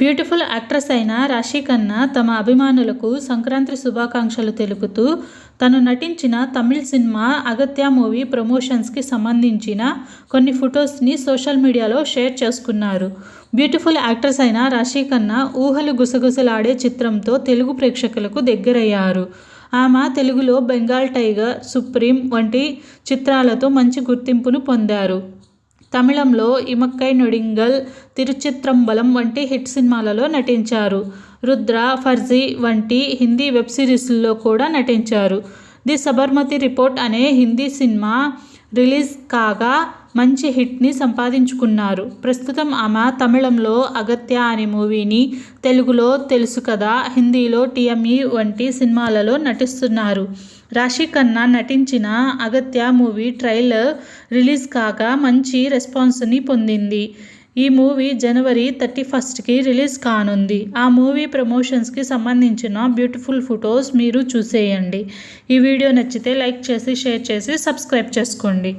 Beautiful actress అయిన రాశి ఖన్నా తమ అభిమానులకు సంక్రాంతి శుభాకాంక్షలు తెలుపుతూ తను నటించిన తమిళ్ సినిమా అగత్య మూవీ ప్రమోషన్స్కి సంబంధించిన కొన్ని ఫొటోస్ని సోషల్ మీడియాలో షేర్ చేసుకున్నారు. బ్యూటిఫుల్ యాక్ట్రెస్ అయిన రాశి ఖన్నా ఊహలు గుసగుసలాడే చిత్రంతో తెలుగు ప్రేక్షకులకు దగ్గరయ్యారు. ఆమె తెలుగులో బెంగాల్ టైగర్ సుప్రీం వంటి చిత్రాలతో మంచి గుర్తింపును పొందారు. తమిళంలో ఇమక్కై నొడింగల్ తిరుచిత్రంబలం వంటి హిట్ సినిమాలలో నటించారు. రుద్ర ఫర్జీ వంటి హిందీ వెబ్ సిరీస్లో కూడా నటించారు. ది సబర్మతి రిపోర్ట్ అనే హిందీ సినిమా రిలీజ్ కాగా మంచి హిట్ని సంపాదించుకున్నారు. ప్రస్తుతం ఆమె తమిళంలో అగత్య అనే మూవీని తెలుగులో తెలుసు కదా హిందీలో టీఎంఈ వంటి సినిమాలలో నటిస్తున్నారు. రాశి ఖన్నా నటించిన అగత్య మూవీ ట్రైలర్ రిలీజ్ కాగా మంచి రెస్పాన్స్ని పొందింది. ఈ మూవీ జనవరి థర్టీ ఫస్ట్కి రిలీజ్ కానుంది. ఆ మూవీ ప్రమోషన్స్కి సంబంధించిన బ్యూటిఫుల్ ఫొటోస్ మీరు చూసేయండి. ఈ వీడియో నచ్చితే లైక్ చేసి షేర్ చేసి సబ్స్క్రైబ్ చేసుకోండి.